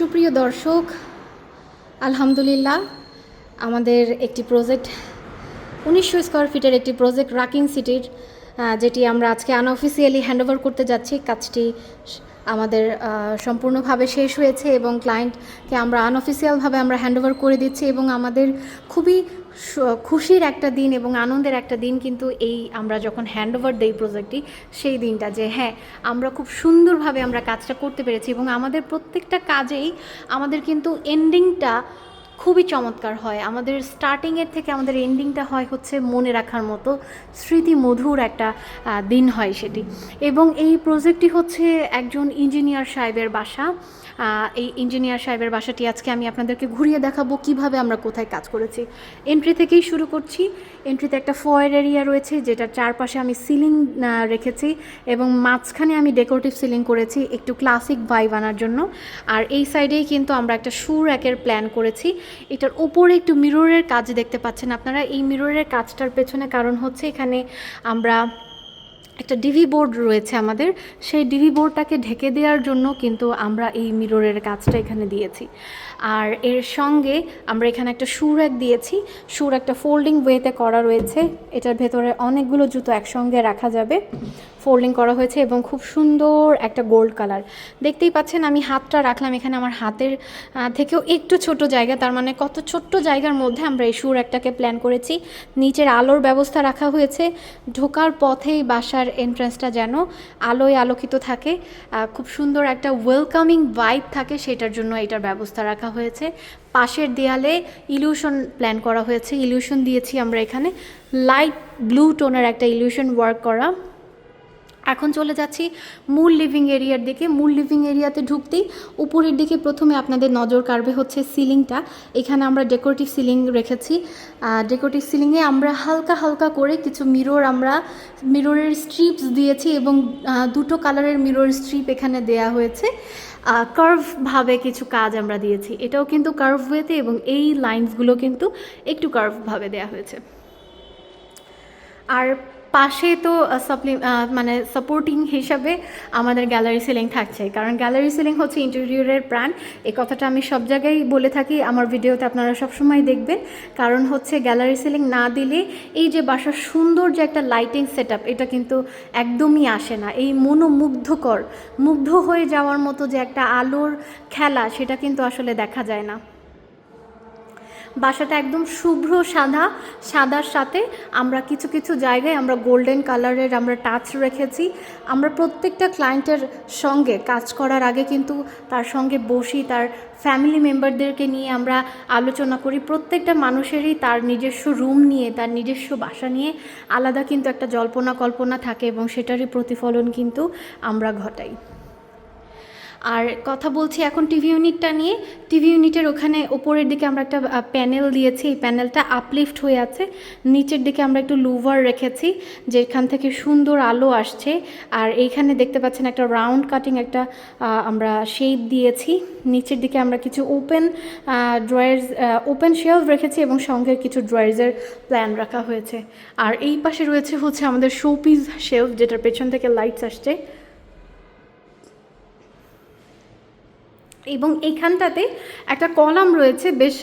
সুপ্রিয় দর্শক, আলহামদুলিল্লাহ, আমাদের একটি প্রজেক্ট উনিশশো স্কোয়ার ফিটের একটি প্রজেক্ট রাকিং সিটির যেটি আমরা আজকে আনঅফিসিয়ালি হ্যান্ডওভার করতে যাচ্ছি। কাজটি আমাদের সম্পূর্ণভাবে শেষ হয়েছে এবং ক্লায়েন্টকে আমরা আনঅফিসিয়ালভাবে আমরা হ্যান্ডওভার করে দিচ্ছি এবং আমাদের খুবই খুশির একটা দিন এবং আনন্দের একটা দিন কিন্তু এই আমরা যখন হ্যান্ডওভার দেই প্রজেক্টটি সেই দিনটা যে হ্যাঁ আমরা খুব সুন্দরভাবে আমরা কাজটা করতে পেরেছি এবং আমাদের প্রত্যেকটা কাজেই আমাদের কিন্তু এন্ডিংটা খুবই চমৎকার হয়। আমাদের স্টার্টিংয়ের থেকে আমাদের এন্ডিংটা হয় হচ্ছে মনে রাখার মতো, স্মৃতি মধুর একটা দিন হয় সেটি। এবং এই প্রজেক্টটি হচ্ছে একজন ইঞ্জিনিয়ার সাহেবের বাসা। এই ইঞ্জিনিয়ার সাহেবের বাসাটি আজকে আমি আপনাদেরকে ঘুরিয়ে দেখাবো কীভাবে আমরা কোথায় কাজ করেছি। এন্ট্রি থেকেই শুরু করছি। এন্ট্রিতে একটা ফয়ের এরিয়া রয়েছে, যেটার চারপাশে আমি সিলিং রেখেছি এবং মাঝখানে আমি ডেকোরেটিভ সিলিং করেছি একটু ক্লাসিক ভাইব আনার জন্য। আর এই সাইডেই কিন্তু আমরা একটা শু র্যাকের প্ল্যান করেছি। এটার ওপরে একটু মিররের কাজ দেখতে পাচ্ছেন আপনারা। এই মিররের কাজটার পেছনে কারণ হচ্ছে এখানে আমরা একটা ডিভি বোর্ড রয়েছে আমাদের। সেই ডিভি বোর্ডটাকে ঢেকে দেওয়ার জন্য কিন্তু আমরা এই মিররের কাজটা এখানে দিয়েছি। আর এর সঙ্গে আমরা এখানে একটা সুর এক দিয়েছি। সুর একটা ফোল্ডিং ওয়েতে করা রয়েছে। এটার ভেতরে অনেকগুলো জুতো একসঙ্গে রাখা যাবে। ফোল্ডিং করা হয়েছে এবং খুব সুন্দর একটা গোল্ড কালার। দেখতেই পাচ্ছেন আমি হাতটা রাখলাম এখানে আমার হাতের থেকেও একটু ছোট জায়গা, তার মানে কত ছোট্ট জায়গার মধ্যে আমরা এই সুর একটাকে প্ল্যান করেছি। নিচের আলোর ব্যবস্থা রাখা হয়েছে, ঢোকার পথেই বাসার এন্ট্রান্সটা যেন আলোয় আলোকিত থাকে। খুব সুন্দর একটা ওয়েলকামিং ভাইব থাকে, সেটার জন্য এটার ব্যবস্থা রাখা হয়েছে। পাশের দেয়ালে ইলিউশন প্ল্যান করা হয়েছে। ইলিউশন দিয়েছি আমরা এখানে। লাইট ব্লু টোনের একটা ইলিউশন ওয়ার্ক করা। এখন চলে যাচ্ছি মূল লিভিং এরিয়ার দিকে। মূল লিভিং এরিয়াতে ঢুকতেই উপরের দিকে প্রথমে আপনাদের নজর কাড়বে হচ্ছে সিলিংটা। এখানে আমরা ডেকোরেটিভ সিলিং রেখেছি। ডেকোরেটিভ সিলিংয়ে আমরা হালকা হালকা করে কিছু মিরর আমরা মিররের স্ট্রিপস দিয়েছি এবং দুটো কালারের মিরর স্ট্রিপ এখানে দেয়া হয়েছে। কার্ভভাবে কিছু কাজ আমরা দিয়েছি। এটাও কিন্তু কার্ভ ওয়েতে এবং এই লাইন্সগুলো কিন্তু একটু কার্ভভাবে দেয়া হয়েছে। আর পাশে তো সাপ্লি মানে সাপোর্টিং হিসাবে আমাদের গ্যালারি সিলিং থাকছে। কারণ গ্যালারি সিলিং হচ্ছে ইন্টেরিয়রের প্রাণ। এই কথাটা আমি সব জায়গায় বলে থাকি। আমার ভিডিওতে আপনারা সবসময় দেখবেন। কারণ হচ্ছে গ্যালারি সিলিং না দিলে এই যে বাসার সুন্দর যে একটা লাইটিং সেট এটা কিন্তু একদমই আসে না। এই মনোমুগ্ধকর, মুগ্ধ হয়ে যাওয়ার মতো যে একটা আলোর খেলা, সেটা কিন্তু আসলে দেখা যায় না। বাসাটা একদম শুভ্র সাদা, সাদার সাথে আমরা কিছু কিছু জায়গায় আমরা গোল্ডেন কালারের আমরা টাচ রেখেছি। আমরা প্রত্যেকটা ক্লায়েন্টের সঙ্গে কাজ করার আগে কিন্তু তার সঙ্গে বসি, তার ফ্যামিলি মেম্বারদেরকে নিয়ে আমরা আলোচনা করি। প্রত্যেকটা মানুষেরই তার নিজস্ব রুম নিয়ে, তার নিজস্ব বাসা নিয়ে আলাদা কিন্তু একটা জল্পনা কল্পনা থাকে এবং সেটারই প্রতিফলন কিন্তু আমরা ঘটাই। আর কথা বলছি এখন টিভি ইউনিটটা নিয়ে। টিভি ইউনিটের ওখানে ওপরের দিকে আমরা একটা প্যানেল দিয়েছি। এই প্যানেলটা আপলিফট হয়ে আছে। নিচের দিকে আমরা একটু লুভার রেখেছি, যেখান থেকে সুন্দর আলো আসছে। আর এইখানে দেখতে পাচ্ছেন একটা রাউন্ড কাটিং একটা আমরা শেপ দিয়েছি। নিচের দিকে আমরা কিছু ওপেন ড্রয়ার্স ওপেন শেলফ রেখেছি এবং সঙ্গে কিছু ড্রয়ার্সের প্ল্যান রাখা হয়েছে। আর এই পাশে রয়েছে হচ্ছে আমাদের শোপিস শেলফ যেটার পেছন থেকে লাইটস আসছে। এবং এইখানটাতে একটা কলাম রয়েছে, বেশ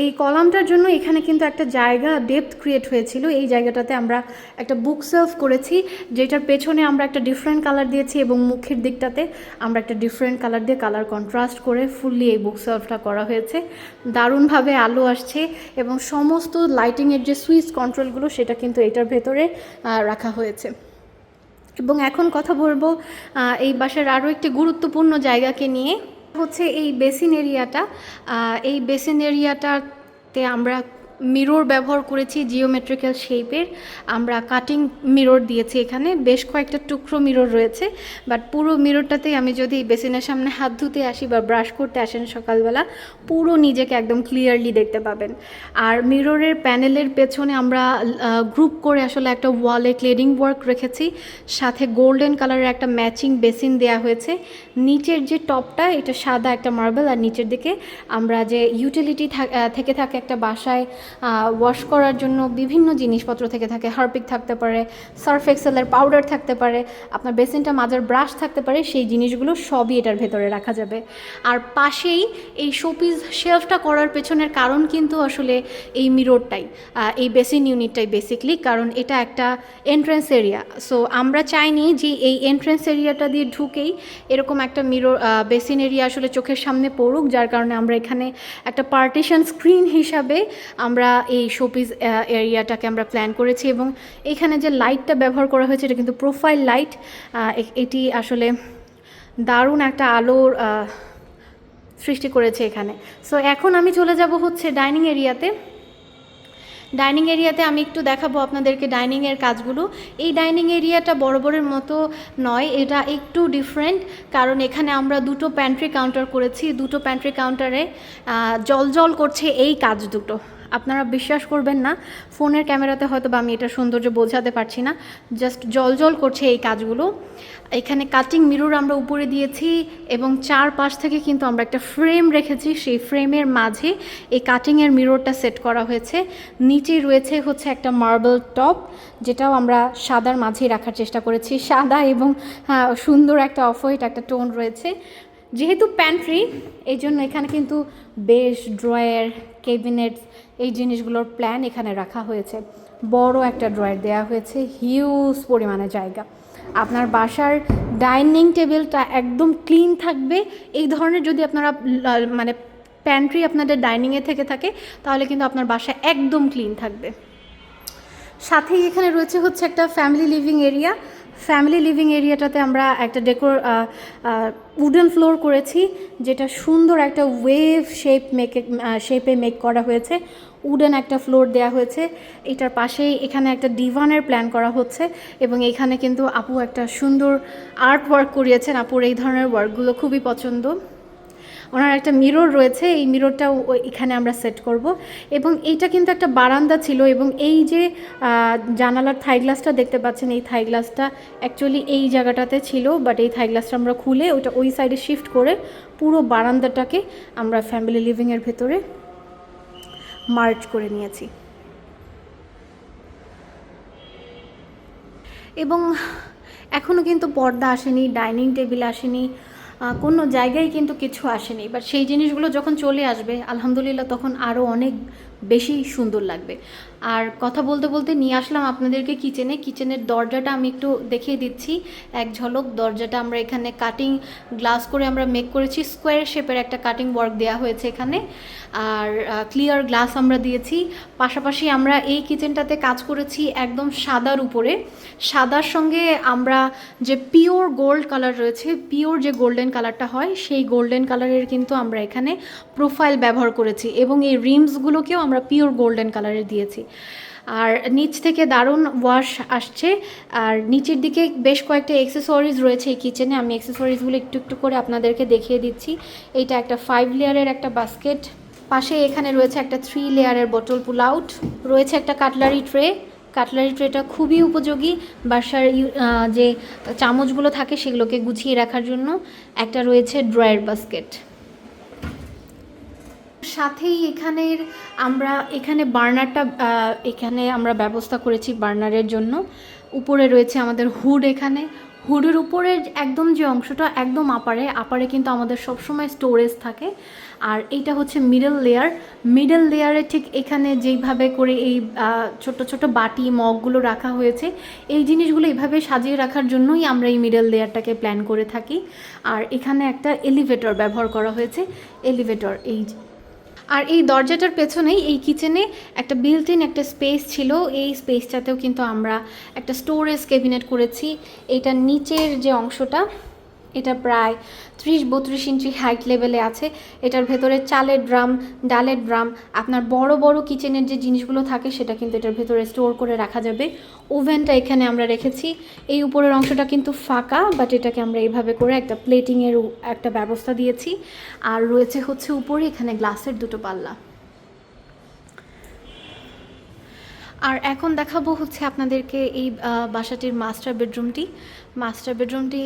এই কলামটার জন্য এখানে কিন্তু একটা জায়গা ডেপথ ক্রিয়েট হয়েছিল। এই জায়গাটাতে আমরা একটা বুক সেলফ করেছি, যেটার পেছনে আমরা একটা ডিফারেন্ট কালার দিয়েছি এবং মুখের দিকটাতে আমরা একটা ডিফারেন্ট কালার দিয়ে কালার কন্ট্রাস্ট করে ফুললি এই বুক সেলফটা করা হয়েছে। দারুণভাবে আলো আসছে এবং সমস্ত লাইটিংয়ের যে সুইচ কন্ট্রোলগুলো সেটা কিন্তু এটার ভেতরে রাখা হয়েছে। এবং এখন কথা বলব এই বাসার আরও একটি গুরুত্বপূর্ণ জায়গাকে নিয়ে। হচ্ছে এই বেসিন এরিয়াটা এই বেসিন এরিয়াটাতে আমরা মিরর ব্যবহার করেছি জিওমেট্রিক্যাল শেপের আমরা কাটিং মিরর দিয়েছি এখানে। বেশ কয়েকটা টুকরো মিরর রয়েছে বাট পুরো মিররটাতেই আমি যদি বেসিনের সামনে হাত ধুতে আসি বা ব্রাশ করতে আসেন সকালবেলা, পুরো নিজেকে একদম ক্লিয়ারলি দেখতে পাবেন। আর মিররের প্যানেলের পেছনে আমরা গ্রুপ করে আসলে একটা ওয়ালে ক্লেডিং ওয়ার্ক রেখেছি। সাথে গোল্ডেন কালারের একটা ম্যাচিং বেসিন দেয়া হয়েছে। নিচের যে টপটা এটা সাদা একটা মার্বেল আর নিচের দিকে আমরা যে ইউটিলিটি থেকে থাকে একটা বাসায় ওয়াশ করার জন্য বিভিন্ন জিনিসপত্র থেকে থাকে। হারপিক থাকতে পারে সার্ফ এক্সেলের পাউডার থাকতে পারে, আপনার বেসিনটা মাজার ব্রাশ থাকতে পারে, সেই জিনিসগুলো সবই এটার ভেতরে রাখা যাবে। আর পাশেই এই শোপিস শেলফটা করার পেছনের কারণ কিন্তু আসলে এই মিররটাই এই বেসিন ইউনিটটাই বেসিকলি কারণ এটা একটা এন্ট্রেন্স এরিয়া সো আমরা চাইনি যে এই এন্ট্রেন্স এরিয়াটা দিয়ে ঢুকেই এরকম একটা মিরর বেসিন এরিয়া আসলে চোখের সামনে পড়ুক, যার কারণে আমরা এখানে একটা পার্টিশন স্ক্রিন হিসাবে আমরা এই শোপিস এরিয়াটাকে আমরা প্ল্যান করেছি এবং এখানে যে লাইটটা ব্যবহার করা হয়েছে, এটা কিন্তু প্রোফাইল লাইট এটি আসলে দারুণ একটা আলোর সৃষ্টি করেছে এখানে। সো এখন আমি চলে যাব হচ্ছে ডাইনিং এরিয়াতে ডাইনিং এরিয়াতে আমি একটু দেখাবো আপনাদেরকে ডাইনিংয়ের কাজগুলো। এই ডাইনিং এরিয়াটা বরাবরের মতো নয়, এটা একটু ডিফারেন্ট কারণ এখানে আমরা দুটো প্যান্ট্রি কাউন্টার করেছি। দুটো প্যান্ট্রি কাউন্টারে জল জল করছে এই কাজ দুটো। আপনারা বিশ্বাস করবেন না ফোনের ক্যামেরাতে হয়তো বা আমি এটা সৌন্দর্য বোঝাতে পারছি না জাস্ট জল জল করছে এই কাজগুলো। এখানে কাটিং মিরর আমরা উপরে দিয়েছি এবং চারপাশ থেকে কিন্তু আমরা একটা ফ্রেম রেখেছি সেই ফ্রেমের মাঝে এই কাটিংয়ের মিররটা সেট করা হয়েছে। নিচে রয়েছে হচ্ছে একটা মার্বেল টপ যেটাও আমরা সাদার মাঝে রাখার চেষ্টা করেছি। সাদা এবং হ্যাঁ, সুন্দর একটা অফ হোয়াইট একটা টোন রয়েছে। যেহেতু প্যান্ট্রি এই জন্য এখানে কিন্তু বেশ ড্রয়ার কেবিনেটস এই জিনিসগুলোর প্ল্যান এখানে রাখা হয়েছে। বড় একটা ড্রয়ার দেওয়া হয়েছে হিউজ পরিমাণে জায়গা। আপনার বাসার ডাইনিং টেবিলটা একদম ক্লিন থাকবে। এই ধরনের যদি আপনারা মানে প্যান্ট্রি আপনাদের ডাইনিংয়ে থেকে থাকে, তাহলে কিন্তু আপনার বাসা একদম ক্লিন থাকবে। সাথেই এখানে রয়েছে হচ্ছে একটা family living area family living এরিয়াটাতে আমরা একটা ডেকোর উডেন ফ্লোর করেছি, যেটা সুন্দর একটা ওয়েভ শেপ মেকে শেপে মেক করা হয়েছে। উডেন একটা ফ্লোর দেওয়া হয়েছে। এটার পাশেই এখানে একটা ডিভানের প্ল্যান করা হচ্ছে এবং এখানে কিন্তু আপু একটা সুন্দর আর্ট ওয়ার্ক করিয়েছেন। আপুর এই ধরনের ওয়ার্কগুলো খুবই পছন্দ। ওনার একটা মিরর রয়েছে, এই মিররটাও এখানে আমরা সেট করব। এবং এইটা কিন্তু একটা বারান্দা ছিল এবং এই যে জানালার থাই গ্লাসটা দেখতে পাচ্ছেন, এই থাই গ্লাসটা অ্যাকচুয়ালি এই জায়গাটাতে ছিল বাট এই থাই গ্লাসটা আমরা খুলে ওটা ওই সাইডে শিফট করে পুরো বারান্দাটাকে আমরা ফ্যামিলি লিভিংয়ের ভেতরে মার্চ করে নিয়েছি। এবং এখনও কিন্তু পর্দা আসেনি ডাইনিং টেবিল আসেনি কোনো জায়গায় কিন্তু কিছু আসেনি। বাট সেই জিনিসগুলো যখন চলে আসবে, আলহামদুলিল্লাহ, তখন আরও অনেক বেশি সুন্দর লাগবে। আর কথা বলতে বলতে নিয়ে আসলাম আপনাদেরকে কিচেনে কিচেনের দরজাটা আমি একটু দেখিয়ে দিচ্ছি। এক ঝলক দরজাটা আমরা এখানে কাটিং গ্লাস করে আমরা মেক করেছি। স্কোয়ার শেপের একটা কাটিং ওয়ার্ক দেওয়া হয়েছে এখানে। আর ক্লিয়ার গ্লাস আমরা দিয়েছি। পাশাপাশি আমরা এই কিচেনটাতে কাজ করেছি একদম সাদার উপরে। সাদার সঙ্গে আমরা যে পিওর গোল্ড কালার রয়েছে পিওর যে গোল্ডেন কালারটা হয়, সেই গোল্ডেন কালারের কিন্তু আমরা এখানে প্রোফাইল ব্যবহার করেছি। এবং এই রিমসগুলোকেও আমরা পিওর গোল্ডেন কালারের দিয়েছি। আর নিচ থেকে দারুণ ওয়াশ আসছে। আর নিচের দিকে বেশ কয়েকটা এক্সেসরিজ রয়েছে এই কিচেনে আমি এক্সেসরিজগুলো একটু একটু করে আপনাদেরকে দেখিয়ে দিচ্ছি। এইটা একটা ফাইভ লেয়ারের একটা বাস্কেট পাশে এখানে রয়েছে একটা থ্রি লেয়ারের বোতল পুল আউট রয়েছে একটা কাটলারি ট্রে কাটলারি ট্রেটা খুবই উপযোগী বাসার যে চামচগুলো থাকে সেগুলোকে গুছিয়ে রাখার জন্য। একটা রয়েছে ড্রয়ার বাস্কেট সাথেই এখানের আমরা, এখানে বার্নারটা এখানে আমরা ব্যবস্থা করেছি বার্নারের জন্য। উপরে রয়েছে আমাদের হুড এখানে। হুডের উপরের একদম যে অংশটা একদম আপারে আপারে কিন্তু আমাদের সবসময় স্টোরেজ থাকে। আর এইটা হচ্ছে মিডল লেয়ার। মিডল লেয়ারে ঠিক এখানে যেইভাবে করে এই ছোট ছোট বাটি, মগগুলো রাখা হয়েছে, এই জিনিসগুলো এইভাবে সাজিয়ে রাখার জন্যই আমরা এই মিডল লেয়ারটাকে প্ল্যান করে থাকি। আর এখানে একটা এলিভেটর ব্যবহার করা হয়েছে। এলিভেটর, এই আর এই দরজাটার পেছনেই এই কিচেনে একটা বিল্ট ইন একটা স্পেস ছিল। এই স্পেসটাতেও কিন্তু আমরা একটা স্টোরেজ ক্যাবিনেট করেছি। এটা নিচের যে অংশটা এটা প্রায় ত্রিশ বত্রিশ ইঞ্চি হাইট লেভেলে আছে। এটার ভেতরে চালের ড্রাম ডালের ড্রাম আপনার বড় বড় কিচেনের যে জিনিসগুলো থাকে সেটা কিন্তু এটার ভেতরে স্টোর করে রাখা যাবে। ওভেনটা এখানে আমরা রেখেছি। এই উপরের অংশটা কিন্তু ফাঁকা বাট এটাকে আমরা এইভাবে করে একটা প্লেটিংয়ের একটা ব্যবস্থা দিয়েছি। আর রয়েছে হচ্ছে উপরে এখানে গ্লাসের দুটো পাল্লা। আর এখন দেখাবো হচ্ছে আপনাদেরকে এই বাসাটির মাস্টার বেডরুমটি মাস্টার বেডরুমটি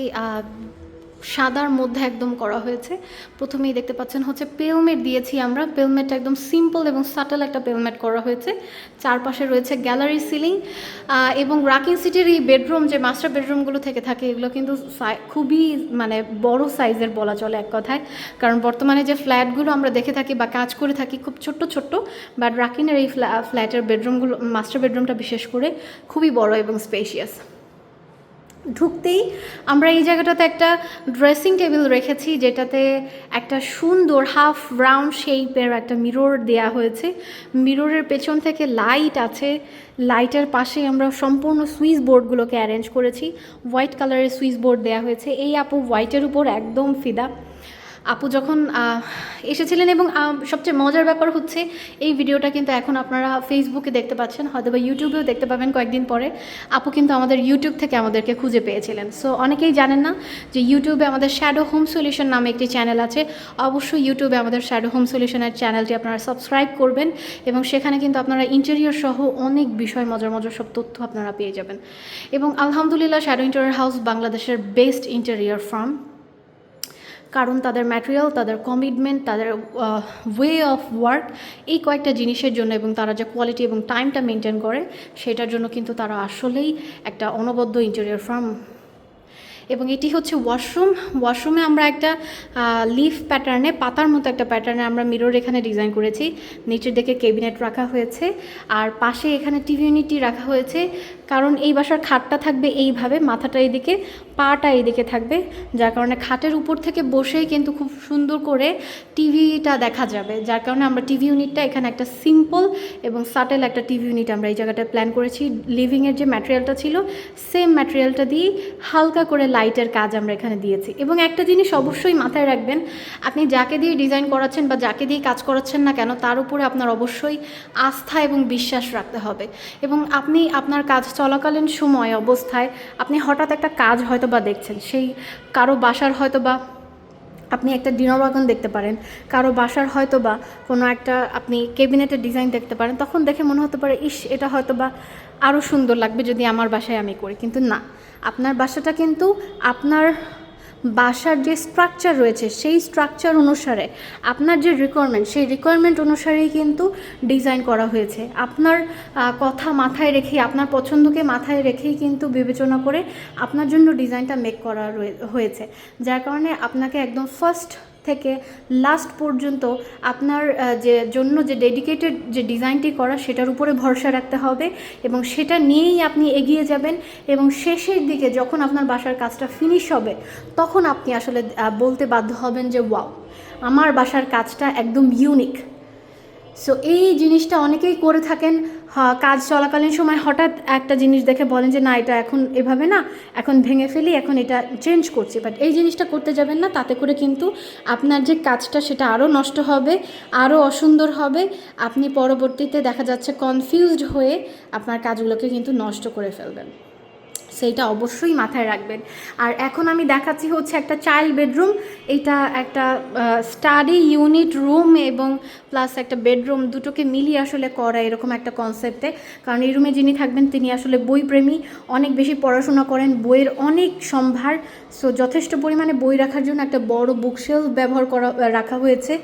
সাদার মধ্যে একদম করা হয়েছে। প্রথমেই দেখতে পাচ্ছেন হচ্ছে পেলমেট দিয়েছি আমরা। পেলমেটটা একদম সিম্পল এবং সাটেল একটা পেলমেট করা হয়েছে। চারপাশে রয়েছে গ্যালারি সিলিং এবং রাকিং সিটির এই বেডরুম যে মাস্টার বেডরুমগুলো থেকে থাকে, এগুলো কিন্তু খুবই মানে বড় সাইজের বলা চলে এক কথায়। কারণ বর্তমানে যে ফ্ল্যাটগুলো আমরা দেখে থাকি বা কাজ করে থাকি খুব ছোট্ট ছোট্ট বাট রাকিনের এই ফ্ল্যা- ফ্ল্যাটের বেডরুমগুলো মাস্টার বেডরুমটা বিশেষ করে খুবই বড় এবং স্পেশিয়াস ঢুকতেই আমরা এই জায়গাটাতে একটা ড্রেসিং টেবিল রেখেছি, যেটাতে একটা সুন্দর হাফ রাউন্ড শেপের একটা মিরর দেয়া হয়েছে। মিররের পেছন থেকে লাইট আছে। লাইটের পাশে আমরা সম্পূর্ণ সুইচ বোর্ডগুলোকে অ্যারেঞ্জ করেছি। হোয়াইট কালারের সুইচ বোর্ড দেওয়া হয়েছে। এই আপু হোয়াইটের উপর একদম ফিদা আপু যখন এসেছিলেন এবং সবচেয়ে মজার ব্যাপার হচ্ছে এই ভিডিওটা কিন্তু এখন আপনারা ফেসবুকে দেখতে পাচ্ছেন হয়তো বা ইউটিউবেও দেখতে পাবেন কয়েকদিন পরে। আপু কিন্তু আমাদের ইউটিউব থেকে আমাদেরকে খুঁজে পেয়েছিলেন। সো অনেকেই জানেন না যে ইউটিউবে আমাদের শ্যাডো হোম সলিউশন নামে একটি চ্যানেল আছে। অবশ্যই ইউটিউবে আমাদের শ্যাডো হোম সলিউশনের চ্যানেলটি আপনারা সাবস্ক্রাইব করবেন এবং সেখানে কিন্তু আপনারা ইন্টেরিয়র সহ অনেক বিষয় মজার মজার সব তথ্য আপনারা পেয়ে যাবেন। এবং আলহামদুলিল্লাহ শ্যাডো ইন্টেরিয়র হাউস বাংলাদেশের বেস্ট ইন্টেরিয়র ফার্ম কারণ তাদের ম্যাটেরিয়াল তাদের কমিটমেন্ট তাদের ওয়ে অফ ওয়ার্ক এই কয়েকটা জিনিসের জন্য এবং তারা যে কোয়ালিটি এবং টাইমটা মেনটেন করে, সেটার জন্য কিন্তু তারা আসলেই একটা অনবদ্য ইন্টেরিয়র ফার্ম এবং এটি হচ্ছে ওয়াশরুম ওয়াশরুমে আমরা একটা লিফ প্যাটার্নে পাতার মতো একটা প্যাটার্নে আমরা মিরর এখানে ডিজাইন করেছি। নিচের দিকে কেবিনেট রাখা হয়েছে আর পাশে এখানে টিভি ইউনিটটি রাখা হয়েছে। কারণ এই বাসার খাটটা থাকবে এইভাবে, মাথাটা এইদিকে, পাটা এইদিকে থাকবে। যার কারণে খাটের উপর থেকে বসেই কিন্তু খুব সুন্দর করে টিভিটা দেখা যাবে। যার কারণে আমরা টিভি ইউনিটটা এখানে একটা সিম্পল এবং সাটেল একটা টিভি ইউনিট আমরা এই জায়গাটায় প্ল্যান করেছি। লিভিংয়ের যে ম্যাটেরিয়ালটা ছিল সেম ম্যাটেরিয়ালটা দিয়ে হালকা করে লাইটের কাজ আমরা এখানে দিয়েছি। এবং একটা জিনিস অবশ্যই মাথায় রাখবেন, আপনি যাকে দিয়ে ডিজাইন করাচ্ছেন বা যাকে দিয়ে কাজ করাচ্ছেন না কেন, তার উপরে আপনার অবশ্যই আস্থা এবং বিশ্বাস রাখতে হবে। এবং আপনি আপনার কাজ চলাকালীন সময় অবস্থায় আপনি হঠাৎ একটা কাজ হয়তো বা দেখছেন, সেই কারও বাসার হয়তো বা আপনি একটা ডিনার ওয়াগন দেখতে পারেন। কারও বাসার হয়তো বা কোনো একটা আপনি কেবিনেটের ডিজাইন দেখতে পারেন, তখন দেখে মনে হতে পারে, ইস, এটা হয়তো বা আরও সুন্দর লাগবে যদি আমার বাসায় আমি করি। কিন্তু না, আপনার বাসাটা কিন্তু আপনার বাসার যে স্ট্রাকচার রয়েছে, সেই স্ট্রাকচার অনুসারে আপনার যে রিকোয়ারমেন্ট সেই রিকোয়ারমেন্ট অনুসারেই কিন্তু ডিজাইন করা হয়েছে। আপনার কথা মাথায় রেখেই, আপনার পছন্দকে মাথায় রেখেই কিন্তু বিবেচনা করে আপনার জন্য ডিজাইনটা মেক করা হয়েছে। যার কারণে আপনাকে একদম ফার্স্ট থেকে লাস্ট পর্যন্ত আপনার যে জন্য যে ডেডিকেটেড যে ডিজাইনটি করা, সেটার উপরে ভরসা রাখতে হবে এবং সেটা নিয়েই আপনি এগিয়ে যাবেন এবং শেষের দিকে যখন আপনার বাসার কাজটা ফিনিশ হবে, তখন আপনি আসলে বলতে বাধ্য হবেন যে, ওয়াও, আমার বাসার কাজটা একদম ইউনিক সো এই জিনিসটা অনেকেই করে থাকেন। কাজ চলাকালীন সময় হঠাৎ একটা জিনিস দেখে বলেন যে, না, এটা এখন এভাবে না। এখন ভেঙে ফেলি, এখন এটা চেঞ্জ করছি। বাট এই জিনিসটা করতে যাবেন না, তাতে করে কিন্তু আপনার যে কাজটা, সেটা আরও নষ্ট হবে, আরও অসুন্দর হবে। আপনি পরবর্তীতে দেখা যাচ্ছে কনফিউজড হয়ে আপনার কাজগুলোকে কিন্তু নষ্ট করে ফেলবেন। সেইটা অবশ্যই মাথায় রাখবেন। আর এখন আমি দেখাচ্ছি হচ্ছে একটা চাইল্ড বেডরুম এটা একটা স্টাডি ইউনিট রুম এবং প্লাস একটা বেডরুম দুটোকে মিলিয়ে আসলে করা এরকম একটা কনসেপ্টে কারণ এই রুমে যিনি থাকবেন, তিনি আসলে বইপ্রেমী। অনেক বেশি পড়াশোনা করেন, বইয়ের অনেক সম্ভার। সো যথেষ্ট পরিমাণে বই রাখার জন্য একটা বড় বুকশেলফ ব্যবহার করা, রাখা হয়েছে।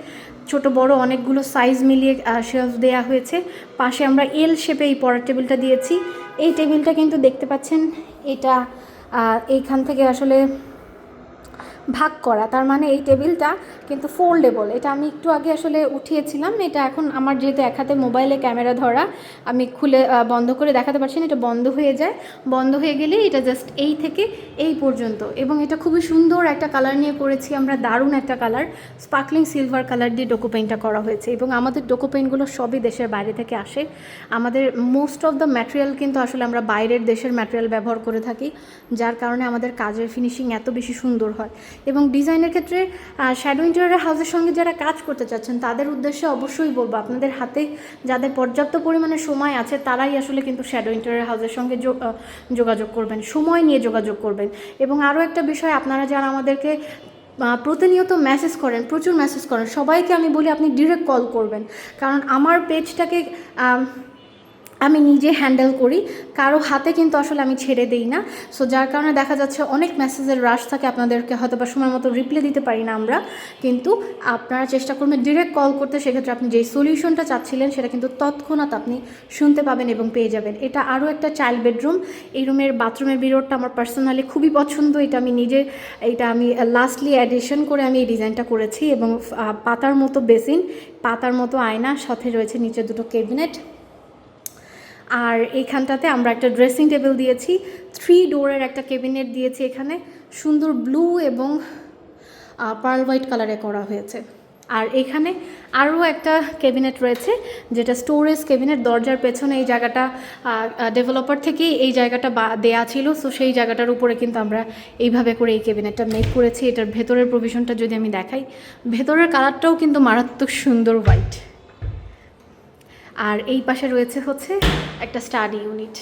ছোট, বড় অনেকগুলো সাইজ মিলিয়ে শেলফ দেয়া হয়েছে। পাশে আমরা এল শেপে এই পড়ার টেবিলটা দিয়েছি। এই টেবিলটা কিন্তু দেখতে পাচ্ছেন, এটা এইখান থেকে আসলে ভাগ করা, তার মানে এই টেবিলটা কিন্তু ফোল্ডেবল এটা আমি একটু আগে আসলে উঠিয়েছিলাম, এটা এখন আমার যেহেতু এক হাতে মোবাইলে ক্যামেরা ধরা, আমি খুলে বন্ধ করে দেখাতে পারছি না, এটা বন্ধ হয়ে যায়। বন্ধ হয়ে গেলে এটা জাস্ট এই থেকে এই পর্যন্ত। এবং এটা খুবই সুন্দর একটা কালার নিয়ে করেছি আমরা, দারুণ একটা কালার স্পার্কলিং সিলভার কালার দিয়ে ডোকো পেইন্টটা করা হয়েছে। এবং আমাদের ডোকো পেইন্টগুলো সবই দেশের বাইরে থেকে আসে। আমাদের মোস্ট অফ দ্য ম্যাটেরিয়াল কিন্তু আসলে আমরা বাইরের দেশের ম্যাটেরিয়াল ব্যবহার করে থাকি, যার কারণে আমাদের কাজের ফিনিশিং এত বেশি সুন্দর হয়। এবং ডিজাইনের ক্ষেত্রে শ্যাডো ইন্টেরিয়ার হাউসের সঙ্গে যারা কাজ করতে চাচ্ছেন, তাদের উদ্দেশ্যে অবশ্যই বলব, আপনাদের হাতে যাদের পর্যাপ্ত পরিমাণে সময় আছে, তারাই আসলে কিন্তু শ্যাডো ইন্টেরিয়ার হাউসের সঙ্গে যোগ- যোগাযোগ করবেন, সময় নিয়ে যোগাযোগ করবেন। এবং আরও একটা বিষয়, আপনারা যারা আমাদেরকে প্রতিনিয়ত মেসেজ করেন, প্রচুর মেসেজ করেন, সবাইকে আমি বলি আপনি ডিরেক্ট কল করবেন। কারণ আমার পেজটাকে আম, নিজে হ্যান্ডেল করি। কারও হাতে কিন্তু আসলে আমি ছেড়ে দেই না। সো যার কারণে দেখা যাচ্ছে অনেক মেসেজের রাশ থাকে। আপনাদেরকে হয়তো বা সময় মতো রিপ্লাই দিতে পারি না আমরা। কিন্তু আপনারা চেষ্টা করবেন ডিরেক্ট কল করতে। সেক্ষেত্রে আপনি যেই সলিউশনটা চাচ্ছিলেন সেটা কিন্তু তৎক্ষণাৎ আপনি শুনতে পাবেন এবং পেয়ে যাবেন। এটা আরও একটা চাইল্ড বেডরুম এই রুমের বাথরুমের বিরোধটা আমার পার্সোনালি খুবই পছন্দ। এটা আমি নিজে এটা আমি লাস্টলি অ্যাডিশন করে আমি এই ডিজাইনটা করেছি এবং পাতার মতো বেসিন পাতার মতো আয়না সাথে রয়েছে নিচে দুটো ক্যাবিনেট আর এইখানটাতে আমরা একটা ড্রেসিং টেবিল দিয়েছি থ্রি ডোরের একটা ক্যাবিনেট দিয়েছি এখানে, সুন্দর ব্লু এবং পার্ল হোয়াইট কালারে করা হয়েছে। আর এখানে আরও একটা ক্যাবিনেট রয়েছে, যেটা স্টোরেজ ক্যাবিনেট দরজার পেছনে এই জায়গাটা ডেভেলপার থেকেই এই জায়গাটা বা, দেয়া ছিল সো সেই জায়গাটার উপরে কিন্তু আমরা এইভাবে করে এই ক্যাবিনেটটা মেক করেছি। এটার ভেতরের প্রভিশনটা যদি আমি দেখাই, ভেতরের কালারটাও কিন্তু মারাত্মক সুন্দর হোয়াইট আর এই পাশে রয়েছে হচ্ছে একটা স্টাডি ইউনিট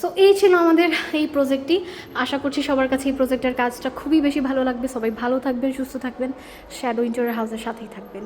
সো এই ছিল আমাদের এই প্রজেক্টটি আশা করছি সবার কাছে এই প্রজেক্টের কাজটা খুবই বেশি ভালো লাগবে। সবাই ভালো থাকবেন, সুস্থ থাকবেন। শ্যাডো ইঞ্চুরের হাউসের সাথেই থাকবেন।